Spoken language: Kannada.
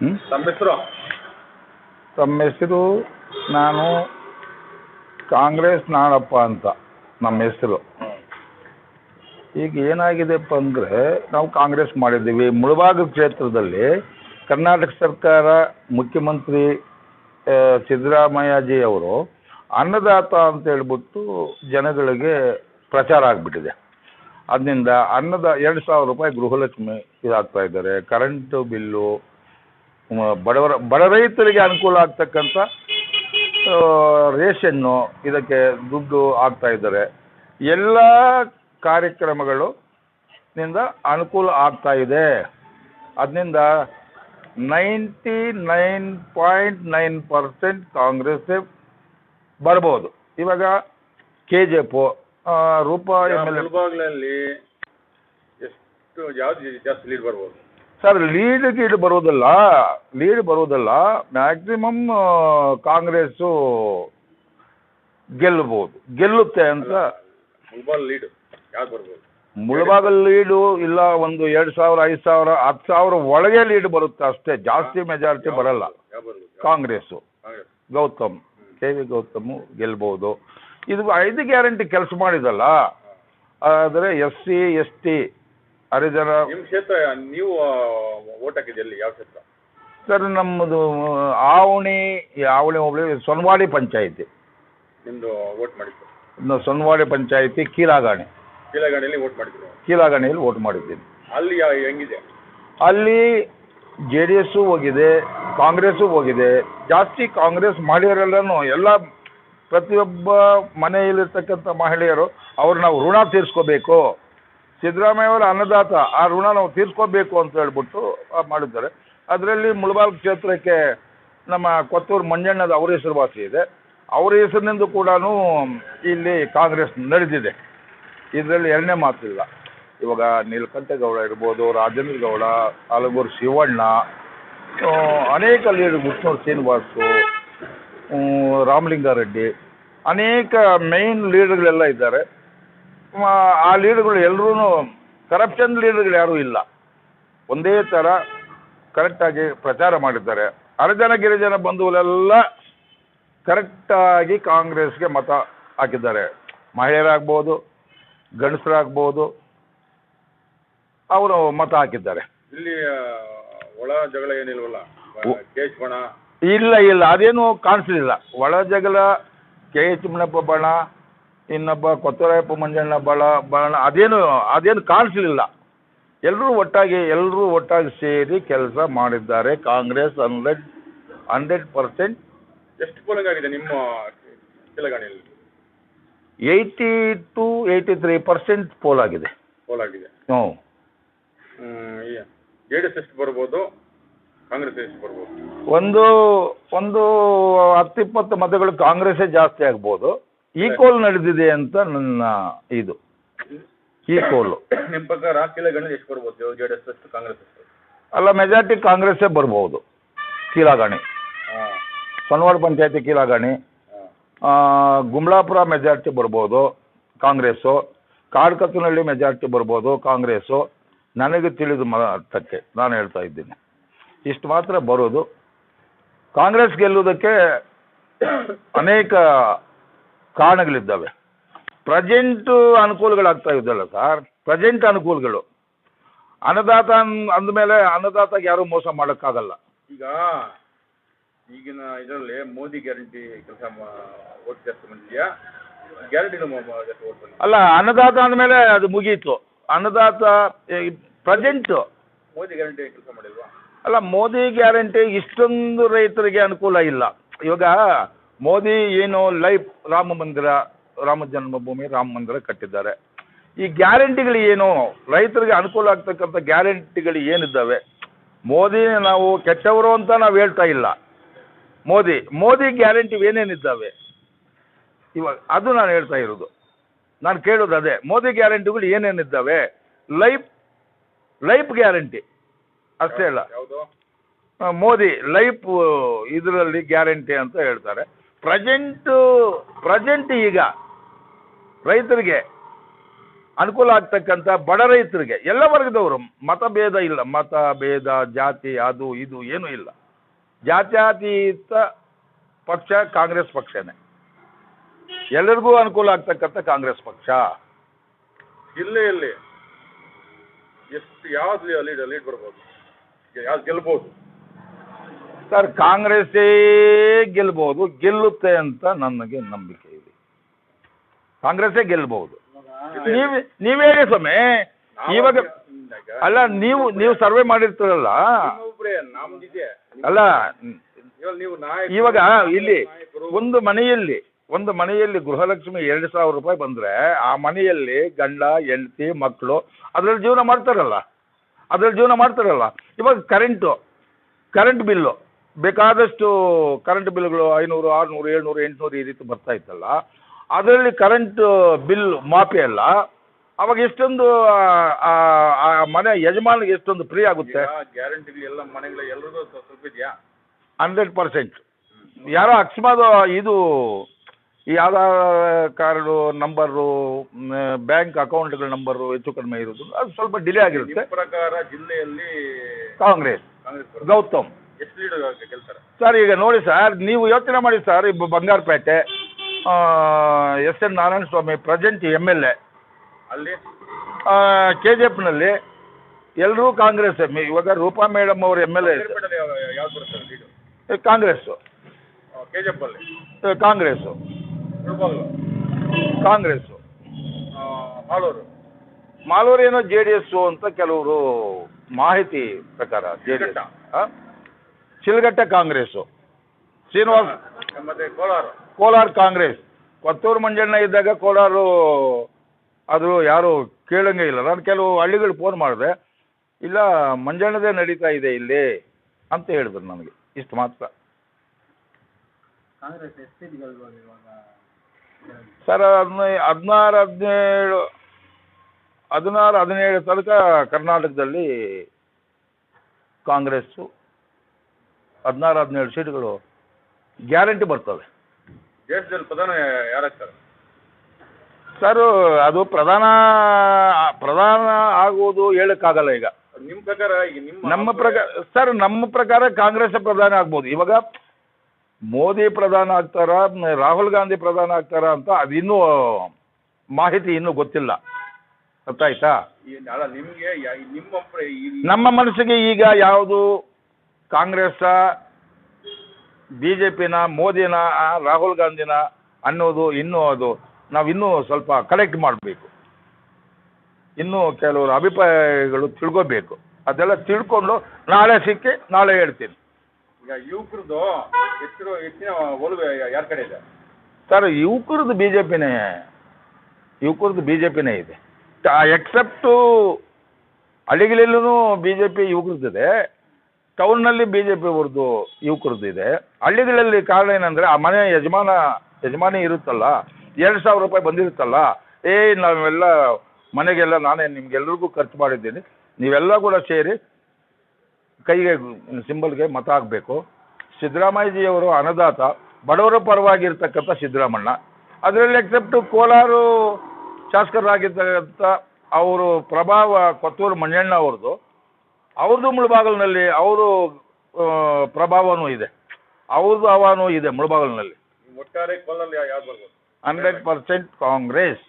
ಹ್ಞೂ ತಮ್ಮ ಹೆಸರು? ತಮ್ಮ ಹೆಸರು ನಾನು ಕಾಂಗ್ರೆಸ್ ನಾಡಪ್ಪ ಅಂತ ನಮ್ಮ ಹೆಸರು. ಈಗ ಏನಾಗಿದೆಪ್ಪ ಅಂದ್ರೆ ನಾವು ಕಾಂಗ್ರೆಸ್ ಮಾಡಿದ್ದೀವಿ. ಮುಳಬಾಗ ಕ್ಷೇತ್ರದಲ್ಲಿ ಕರ್ನಾಟಕ ಸರ್ಕಾರ ಮುಖ್ಯಮಂತ್ರಿ ಸಿದ್ದರಾಮಯ್ಯಜಿ ಅವರು ಅನ್ನದಾತ ಅಂತ ಹೇಳ್ಬಿಟ್ಟು ಜನಗಳಿಗೆ ಪ್ರಚಾರ ಆಗಿಬಿಟ್ಟಿದೆ. ಅದರಿಂದ ಅನ್ನದ ಎರಡು ಸಾವಿರ ರೂಪಾಯಿ ಗೃಹಲಕ್ಷ್ಮಿ ಇದಾಗ್ತಾ ಇದ್ದಾರೆ. ಕರೆಂಟು ಬಿಲ್ಲು ಬಡವರ, ಬಡ ರೈತರಿಗೆ ಅನುಕೂಲ ಆಗ್ತಕ್ಕಂಥ ರೇಷನ್ನು ಇದಕ್ಕೆ ದುಡ್ಡು ಆಗ್ತಾ ಇದ್ದಾರೆ. ಎಲ್ಲ ಕಾರ್ಯಕ್ರಮಗಳು ನಿಂದ ಅನುಕೂಲ ಆಗ್ತಾ ಇದೆ. ಅದರಿಂದ ninety nine point nine percent ಕಾಂಗ್ರೆಸ್ಸೇ ಬರ್ಬೋದು. ಇವಾಗ ಕೆ ಜಿ ಎಫು ರೂಪಾಯಿ ಎ ಎಷ್ಟು ಯಾವ್ದು ಜಾಸ್ತಿ ಲೀಡ್ ಬರ್ಬೋದು? ಸರ್ ಲೀಡ್ ಗೀಡ್ ಬರೋದಲ್ಲ ಲೀಡ್ ಬರೋದಲ್ಲ ಮ್ಯಾಕ್ಸಿಮಮ್ ಕಾಂಗ್ರೆಸ್ಸು ಗೆಲ್ಲಬಹುದು. ಗೆಲ್ಲುತ್ತೆ ಅಂತ ಮುಳಬಾಗ್ ಲೀಡ್ ಯಾವ್ದು ಬರ್ಬೋದು? ಮುಳಬಾಗಲ್ ಲೀಡು ಇಲ್ಲ ಒಂದು ಎರಡು ಸಾವಿರ ಐದು ಸಾವಿರ ಹತ್ತು ಸಾವಿರ ಒಳಗೆ ಲೀಡ್ ಬರುತ್ತೆ ಅಷ್ಟೇ. ಜಾಸ್ತಿ ಮೆಜಾರಿಟಿ ಬರಲ್ಲ. ಕಾಂಗ್ರೆಸ್ಸು. ಕಾಂಗ್ರೆಸ್. ಗೌತಮ್ ಕೆ ವಿ ಗೌತಮ್ ಗೆಲ್ಬಹುದು ಇದು ಐದು ಗ್ಯಾರಂಟಿ ಕೆಲಸ ಮಾಡಿದಲ್ಲ. ಆದರೆ ಎಸ್ ಸಿ ಎಸ್ ಟಿ ಹರಿಜನ ನಿಮ್ಮ ಕ್ಷೇತ್ರ ನೀವು ಓಟ್ ಹಾಕಿದ್ದು ಎಲ್ಲಿ ಯಾವ ಕ್ಷೇತ್ರ? ಸರ್ ನಮ್ಮದು ಆವಣಿ ಆವಣಿ ಹೋಬಳಿ ಸೊನ್ವಾಡಿ ಪಂಚಾಯಿತಿ. ನಿಮ್ಮದು ಓಟ್ ಮಾಡಿದ್ದು? ಇನ್ನು ಸೊನ್ವಾಡಿ ಪಂಚಾಯಿತಿ ಕೀಲಾಗಾಣಿ ಕೀಲಾಗಾಣಿಯಲ್ಲಿ ಓಟ್ ಮಾಡಿದ್ರು ಕೀಲಾಗಾಣಿಯಲ್ಲಿ ವೋಟ್ ಮಾಡಿದ್ದೀನಿ. ಅಲ್ಲಿ ಯಾವ ಹೆಂಗಿದೆ? ಅಲ್ಲಿ ಜೆ ಡಿ ಎಸ್ಸು ಹೋಗಿದೆ ಕಾಂಗ್ರೆಸ್ಸು ಹೋಗಿದೆ ಜಾಸ್ತಿ ಕಾಂಗ್ರೆಸ್ ಮಾಡಿರೋರೆಲ್ಲನೂ ಎಲ್ಲ ಪ್ರತಿಯೊಬ್ಬ ಮನೆಯಲ್ಲಿರ್ತಕ್ಕಂಥ ಮಹಿಳೆಯರು ಅವ್ರು ನಾವು ಋಣ ತೀರಿಸ್ಕೋಬೇಕು. ಸಿದ್ದರಾಮಯ್ಯ ಅವರ ಅನ್ನದಾತ, ಆ ಋಣ ನಾವು ತೀರಿಸ್ಕೋಬೇಕು ಅಂತ ಹೇಳ್ಬಿಟ್ಟು ಮಾಡಿದ್ದಾರೆ. ಅದರಲ್ಲಿ ಮುಳಬಾಲ್ ಕ್ಷೇತ್ರಕ್ಕೆ ನಮ್ಮ ಕೊತ್ತೂರು ಮಂಜಣ್ಣದ ಅವರ ಹೆಸರುವಾಸಿ ಇದೆ. ಅವರ ಹೆಸರಿನಿಂದ ಕೂಡ ಇಲ್ಲಿ ಕಾಂಗ್ರೆಸ್ ನಡೆದಿದೆ. ಇದರಲ್ಲಿ ಎರಡನೇ ಮಾತಿಲ್ಲ. ಇವಾಗ ನೀಲಕಂಠೇಗೌಡ ಇರ್ಬೋದು, ರಾಜೇಂದ್ರ ಗೌಡ ಶಿವಣ್ಣ ಅನೇಕ ಲೀಡರ್ ವಿಷ್ಣು ಶ್ರೀನಿವಾಸು ರಾಮಲಿಂಗಾರೆಡ್ಡಿ ಅನೇಕ ಮೇಯ್ನ್ ಲೀಡರ್ಗಳೆಲ್ಲ ಇದ್ದಾರೆ. ಆ, ಲೀಡರ್ಗಳು ಎಲ್ಲರೂ ಕರಪ್ಷನ್ ಲೀಡರ್ಗಳು ಯಾರೂ ಇಲ್ಲ. ಒಂದೇ ಥರ ಕರೆಕ್ಟಾಗಿ ಪ್ರಚಾರ ಮಾಡಿದ್ದಾರೆ. ಹರಿಜನ ಗಿರಿಜನ ಬಂಧುಗಳೆಲ್ಲ ಕರೆಕ್ಟಾಗಿ ಕಾಂಗ್ರೆಸ್ಗೆ ಮತ ಹಾಕಿದ್ದಾರೆ. ಮಹಿಳೆಯರಾಗ್ಬೋದು ಗಂಡಸರಾಗ್ಬೋದು ಅವರು ಮತ ಹಾಕಿದ್ದಾರೆ. ಇಲ್ಲಿ ಒಳ ಜಗಳ ಏನಿಲ್ವಲ್ಲ? ಇಲ್ಲ ಇಲ್ಲ ಅದೇನು ಕಾಣಿಸ್ಲಿಲ್ಲ. ಒಳ ಜಗಳ ಕೆ ಎ ಮುನಪ್ಪ ಬಣ ಇನ್ನೊಬ್ಬ ಕೊತ್ತರಾಯಪ್ಪ ಮಂಜಣ್ಣ ಬಳ ಬಣ ಅದೇನು ಅದೇನು ಕಾಣಿಸ್ಲಿಲ್ಲ ಎಲ್ಲರೂ ಒಟ್ಟಾಗಿ ಎಲ್ಲರೂ ಒಟ್ಟಾಗಿ ಸೇರಿ ಕೆಲಸ ಮಾಡಿದ್ದಾರೆ. ಕಾಂಗ್ರೆಸ್ ಹಂಡ್ರೆಡ್ ಹಂಡ್ರೆಡ್ ಪರ್ಸೆಂಟ್ ಎಷ್ಟು ಪೋಲಿಂಗ್ ಆಗಿದೆ ನಿಮ್ಮ ಕೀಲಗಾಣಿಯಲ್ಲಿ eighty two eighty three percent poll ಆಗಿದೆ. ಪೋಲ್ ಆಗಿದೆ. ಹ್ಞೂ. ಜೆ ಡಿ ಎಸ್ ಎಷ್ಟು ಬರ್ಬೋದು? ಕಾಂಗ್ರೆಸ್ ಎಷ್ಟು ಬರ್ಬೋದು. ಒಂದು ಒಂದು ಹತ್ತಿಪ್ಪತ್ತು ಮತಗಳು ಕಾಂಗ್ರೆಸ್ಸೇ ಜಾಸ್ತಿ ಆಗ್ಬೋದು. ಈಕ್ವಲ್ ನಡೆದಿದೆ ಅಂತ ನನ್ನ ಇದು. ಈಕ್ವಲ್ ನಿಮ್ಮ ಪ್ರಕಾರ ಎಷ್ಟು ಬರ್ಬೋದು ಜೆ ಡಿ ಎಸ್ ಎಷ್ಟು ಕಾಂಗ್ರೆಸ್ ಎಷ್ಟು ಅಲ್ಲ ಮೆಜಾರಿಟಿ ಕಾಂಗ್ರೆಸ್ಸೇ ಬರ್ಬೋದು. ಕೀಲಾಗಣಿ ಸೊನ್ವಾಡ ಪಂಚಾಯತಿ ಕೀಲಾಗಣಿ ಗುಮ್ಲಾಪುರ ಮೆಜಾರಿಟಿ ಬರ್ಬೋದು ಕಾಂಗ್ರೆಸ್ಸು. ಕಾಡ್ಕತ್ತನಹಳ್ಳಿ ಮೆಜಾರಿಟಿ ಬರ್ಬೋದು ಕಾಂಗ್ರೆಸ್ಸು. ನನಗೆ ತಿಳಿದು ಮತಕ್ಕೆ ನಾನು ಹೇಳ್ತಾ ಇದ್ದೀನಿ. ಇಷ್ಟು ಮಾತ್ರ ಬರೋದು. ಕಾಂಗ್ರೆಸ್ ಗೆಲ್ಲುವುದಕ್ಕೆ ಅನೇಕ ಕಾರಣಗಳಿದ್ದಾವೆ. ಪ್ರೆಸೆಂಟ್ ಅನುಕೂಲಗಳಾಗ್ತಾ ಇದ್ದಲ್ಲ ಸರ್? ಪ್ರೆಸೆಂಟ್ ಅನುಕೂಲಗಳು. ಅನ್ನದಾತ ಅಂದ ಅಂದಮೇಲೆ ಅನ್ನದಾತಗೆ ಯಾರು ಮೋಸ ಮಾಡೋಕ್ಕಾಗಲ್ಲ. ಈಗ ಈಗಿನ ಇದರಲ್ಲಿ ಮೋದಿ ಗ್ಯಾರಂಟಿ ಕೆಲಸ ಓಟ್ ಜಾಸ್ತಿ ಬಂದಿದೆಯಾ? ಗ್ಯಾರಂಟಿ ಅಲ್ಲ ಅನ್ನದಾತ ಅಂದಮೇಲೆ ಅದು ಮುಗೀತು. ಅನ್ನದಾತ ಪ್ರೆಸೆಂಟ್ ಮೋದಿ ಗ್ಯಾರಂಟಿ ಕೆಲಸ ಮಾಡಿಲ್ವಾ? ಅಲ್ಲ, ಮೋದಿ ಗ್ಯಾರಂಟಿ ಇಷ್ಟೊಂದು ರೈತರಿಗೆ ಅನುಕೂಲ ಇಲ್ಲ. ಇವಾಗ ಮೋದಿ ಏನು ಲೈಫ್ ರಾಮ ಮಂದಿರ, ರಾಮ ಜನ್ಮಭೂಮಿ, ರಾಮ ಮಂದಿರ ಕಟ್ಟಿದ್ದಾರೆ. ಈ ಗ್ಯಾರಂಟಿಗಳು ಏನು? ರೈತರಿಗೆ ಅನುಕೂಲ ಆಗ್ತಕ್ಕಂಥ ಗ್ಯಾರಂಟಿಗಳು ಏನಿದ್ದಾವೆ? ಮೋದಿ ನಾವು ಕೆಟ್ಟವರು ಅಂತ ನಾವು ಹೇಳ್ತಾ ಇಲ್ಲ. ಮೋದಿ ಮೋದಿ ಗ್ಯಾರಂಟಿ ಏನೇನಿದ್ದಾವೆ? ಇವಾಗ ಅದು ನಾನು ಹೇಳ್ತಾ ಇರೋದು. ನಾನು ಕೇಳೋದು ಅದೇ, ಮೋದಿ ಗ್ಯಾರಂಟಿಗಳು ಏನೇನಿದ್ದಾವೆ? Life life guarantee. ಅಷ್ಟೇ ಅಲ್ಲ. ಯಾವುದು? ಮೋದಿ ಲೈಫ್ ಇದರಲ್ಲಿ ಗ್ಯಾರಂಟಿ ಅಂತ ಹೇಳ್ತಾರೆ. ಪ್ರೆಸೆಂಟು ಪ್ರೆಸೆಂಟ್ ಈಗ ರೈತರಿಗೆ ಅನುಕೂಲ ಆಗ್ತಕ್ಕಂಥ ಬಡ ರೈತರಿಗೆ ಎಲ್ಲ ವರ್ಗದವರು ಮತಭೇದ ಇಲ್ಲ ಮತ ಭೇದ ಜಾತಿ ಅದು ಇದು ಏನೂ ಇಲ್ಲ. ಜಾತ್ಯಾತೀತ ಪಕ್ಷ ಕಾಂಗ್ರೆಸ್ ಪಕ್ಷನೇ. ಎಲ್ಲರಿಗೂ ಅನುಕೂಲ ಆಗ್ತಕ್ಕಂಥ ಕಾಂಗ್ರೆಸ್ ಪಕ್ಷ. ಜಿಲ್ಲೆಯಲ್ಲಿ ಎಷ್ಟು ಯಾವ್ದು ಅಲ್ಲಿ ಲೀಡ್ ಬರ್ಬೋದು? ಯಾವ್ದು ಗೆಲ್ಬೋದು? ಸರ್ ಕಾಂಗ್ರೆಸ್ಸೇ ಗೆಲ್ಬಹುದು ಗೆಲ್ಲುತ್ತೆ ಅಂತ ನನಗೆ ನಂಬಿಕೆ ಇದೆ. ಕಾಂಗ್ರೆಸ್ಸೇ ಗೆಲ್ಬಹುದು ನೀವ್ ನೀವ್ ಹೇಳಿ ಸ್ವಾಮಿ. ಇವಾಗ ಅಲ್ಲ ನೀವು ನೀವು ಸರ್ವೆ ಮಾಡಿರ್ತೀರಲ್ಲ? ಅಲ್ಲ ಇವಾಗ ಇಲ್ಲಿ ಒಂದು ಮನೆಯಲ್ಲಿ ಒಂದು ಮನೆಯಲ್ಲಿ ಗೃಹಲಕ್ಷ್ಮಿ ಎರಡು ಸಾವಿರ ರೂಪಾಯಿ ಬಂದ್ರೆ ಆ ಮನೆಯಲ್ಲಿ ಗಂಡ ಹೆಂಡತಿ ಮಕ್ಕಳು ಅದ್ರಲ್ಲಿ ಜೀವನ ಮಾಡ್ತಾರಲ್ಲ? ಅದ್ರಲ್ಲಿ ಜೀವನ ಮಾಡ್ತಾರಲ್ಲ. ಇವಾಗ ಕರೆಂಟು ಕರೆಂಟ್ ಬಿಲ್ಲು ಬೇಕಾದಷ್ಟು ಕರೆಂಟ್ ಬಿಲ್ಗಳು ಐನೂರು ಆರುನೂರು ಏಳ್ನೂರು ಎಂಟುನೂರು ಈ ರೀತಿ ಬರ್ತಾ ಇತ್ತಲ್ಲ. ಅದರಲ್ಲಿ ಕರೆಂಟ್ ಬಿಲ್ ಮಾಫಿ ಅಲ್ಲ. ಅವಾಗ ಎಷ್ಟೊಂದು ಮನೆ ಯಜಮಾನಿಗೆ ಎಷ್ಟೊಂದು ಫ್ರೀ ಆಗುತ್ತೆ? ಗ್ಯಾರಂಟಿಗಳೆಲ್ಲ ಮನೆಗಳ ಎಲ್ಲರಿಗೂ ಸ್ವ- ಸ್ವಲ್ಪ ಇದೆಯಾ? ಹಂಡ್ರೆಡ್ ಪರ್ಸೆಂಟ್ ಯಾರೋ ಅಕಸ್ಮಾತ್ ಇದು ಈ ಆಧಾರ್ ಕಾರ್ಡು ನಂಬರು ಬ್ಯಾಂಕ್ ಅಕೌಂಟ್ಗಳ ನಂಬರು ಹೆಚ್ಚು ಕಡಿಮೆ ಇರೋದು ಅದು ಸ್ವಲ್ಪ ಡಿಲೇ ಆಗಿರುತ್ತೆ. ಪ್ರಕಾರ ಜಿಲ್ಲೆಯಲ್ಲಿ ಕಾಂಗ್ರೆಸ್. ಗೌತಮ್. ಎಷ್ಟು ಲೀಡ್ ಗೆಲ್ತಾರೆ? ಸರ್ ಈಗ ನೋಡಿ ಸರ್ ನೀವು ಯೋಚನೆ ಮಾಡಿ sir Bangarapete S N Narayana Swamy present M L A ಅಲ್ಲಿ ಕೆ ಜಿ ಎಫ್ನಲ್ಲಿ ಎಲ್ಲರೂ ಕಾಂಗ್ರೆಸ್ ಇವಾಗ ರೂಪಾ ಮೇಡಮ್ ಅವರು M L A Congress Congress K G F ಅಲ್ಲಿ? ಕಾಂಗ್ರೆಸ್ಸು ಮುಳಬಾಗ್ಲು ಕಾಂಗ್ರೆಸ್ಸು. ಆ, ಮಾಲೂರು. ಮಾಲೂರು ಏನೋ ಜೆ ಡಿ ಎಸ್ಸು ಅಂತ ಕೆಲವರು ಮಾಹಿತಿ ಪ್ರಕಾರ J D. S. Sidlaghatta Congress. Srinivas ಮತ್ತೆ ಕೋಲಾರ. ಕೋಲಾರ ಕಾಂಗ್ರೆಸ್. ಕೊತ್ತೂರು ಮಂಜಣ್ಣ ಇದ್ದಾಗ ಕೋಲಾರು ಅದು ಯಾರು ಕೇಳಂಗೆ ಇಲ್ಲ. ನಾನು ಕೆಲವು ಹಳ್ಳಿಗಳು ಫೋನ್ ಮಾಡಿದೆ. ಇಲ್ಲ ಮಂಜಣ್ಣದೇ ನಡೀತಾ ಇದೆ ಇಲ್ಲಿ ಅಂತ ಹೇಳಿದ್ರು ನನಗೆ ಇಷ್ಟು ಮಾತ್ರ. ಕಾಂಗ್ರೆಸ್ ಎಷ್ಟು ಸೀಟ್ ಗೆಲ್ಬೋದು ಇವಾಗ ಸರ್ ಹದಿನೈ ಹದಿನಾರು ಹದಿನೇಳು ಹದಿನಾರು ಹದಿನೇಳು ತನಕ ಕರ್ನಾಟಕದಲ್ಲಿ ಕಾಂಗ್ರೆಸ್ಸು ಹದಿನಾರು ಹದಿನೇಳು ಸೀಟ್ಗಳು ಗ್ಯಾರಂಟಿ ಬರ್ತವೆ. ದೇಶದಲ್ಲಿ ಪ್ರಧಾನ ಯಾರಾಗ್ತಾರೆ ಸರ್? ಅದು ಪ್ರಧಾನ ಪ್ರಧಾನ ಆಗುವುದು ಹೇಳಕ್ಕಾಗಲ್ಲ ಈಗ. ನಿಮ್ಮ ಪ್ರಕಾರ ನಮ್ಮ ಪ್ರಕಾರ ಸರ್ ನಮ್ಮ ಪ್ರಕಾರ ಕಾಂಗ್ರೆಸ್ ಪ್ರಧಾನ ಆಗ್ಬೋದು. ಇವಾಗ ಮೋದಿ ಪ್ರಧಾನ ಆಗ್ತಾರ ರಾಹುಲ್ ಗಾಂಧಿ ಪ್ರಧಾನ ಆಗ್ತಾರ ಅಂತ ಅದಿನ್ನೂ ಮಾಹಿತಿ ಇನ್ನೂ ಗೊತ್ತಿಲ್ಲ. ಗೊತ್ತಾಯ್ತಾ? ನಿಮ್ಮ ನಮ್ಮ ಮನಸ್ಸಿಗೆ ಈಗ ಯಾವುದು ಕಾಂಗ್ರೆಸ್ ಬಿ ಜೆ ಪಿನ ಮೋದಿನ ರಾಹುಲ್ ಗಾಂಧಿನ ಅನ್ನೋದು ಇನ್ನೂ ಅದು ನಾವು ಇನ್ನೂ ಸ್ವಲ್ಪ ಕಲೆಕ್ಟ್ ಮಾಡಬೇಕು. ಇನ್ನೂ ಕೆಲವರು ಅಭಿಪ್ರಾಯಗಳು ತಿಳ್ಕೋಬೇಕು. ಅದೆಲ್ಲ ತಿಳ್ಕೊಂಡು ನಾಳೆ ಸಿಕ್ಕಿ ನಾಳೆ ಹೇಳ್ತೀನಿ. ಈಗ ಯುವಕರದು ಹೆಚ್ಚಿನ ಹೆಚ್ಚಿನ ಒಲವು ಯಾರ ಕಡೆ ಇದೆ? ಸರ್, ಯುವಕರದ್ದು ಬಿ ಜೆ ಪಿನೇ ಯುವಕರದ್ದು ಬಿ ಜೆ ಪಿನೇ ಇದೆ. ಎಕ್ಸೆಪ್ಟು ಹಳ್ಳಿಗಳಲ್ಲೂ ಬಿ ಜೆ ಪಿ ಯುವಕರದ್ದಿದೆ. ಟೌನ್ನಲ್ಲಿ ಬಿ ಜೆ ಪಿ ಅವ್ರದ್ದು ಯುವಕರದ್ದು ಇದೆ ಹಳ್ಳಿಗಳಲ್ಲಿ ಕಾರಣ ಏನಂದರೆ, ಆ ಮನೆ ಯಜಮಾನ, ಯಜಮಾನಿ ಇರುತ್ತಲ್ಲ, ಎರಡು ಸಾವಿರ ರೂಪಾಯಿ ಬಂದಿರುತ್ತಲ್ಲ, ಏ, ನಾವೆಲ್ಲ ಮನೆಗೆಲ್ಲ ನಾನೇ ನಿಮ್ಗೆಲ್ರಿಗೂ ಖರ್ಚು ಮಾಡಿದ್ದೀನಿ, ನೀವೆಲ್ಲ ಕೂಡ ಸೇರಿ ಕೈಗೆ ಸಿಂಬಲ್ಗೆ ಮತ ಹಾಕಬೇಕು. ಸಿದ್ದರಾಮಯ್ಯಜಿಯವರು ಅನ್ನದಾತ ಬಡವರ ಪರವಾಗಿರ್ತಕ್ಕಂಥ ಸಿದ್ದರಾಮಣ್ಣ. ಅದರಲ್ಲಿ ಎಕ್ಸೆಪ್ಟ್ ಕೋಲಾರು ಶಾಸಕರಾಗಿರ್ತಕ್ಕಂಥ ಅವರು ಪ್ರಭಾವ ಕೊತ್ತೂರು ಮಂಜಣ್ಣ ಅವ್ರದ್ದು. ಅವ್ರದ್ದು ಮುಳಬಾಗಲಿನಲ್ಲಿ ಅವರು ಪ್ರಭಾವನೂ ಇದೆ. ಅವ್ರದ್ದು ಹವಾನೂ ಇದೆ ಮುಳಬಾಗಲಿನಲ್ಲಿ. ಒಟ್ಟಾರೆ ಹಂಡ್ರೆಡ್ ಪರ್ಸೆಂಟ್ ಕಾಂಗ್ರೆಸ್.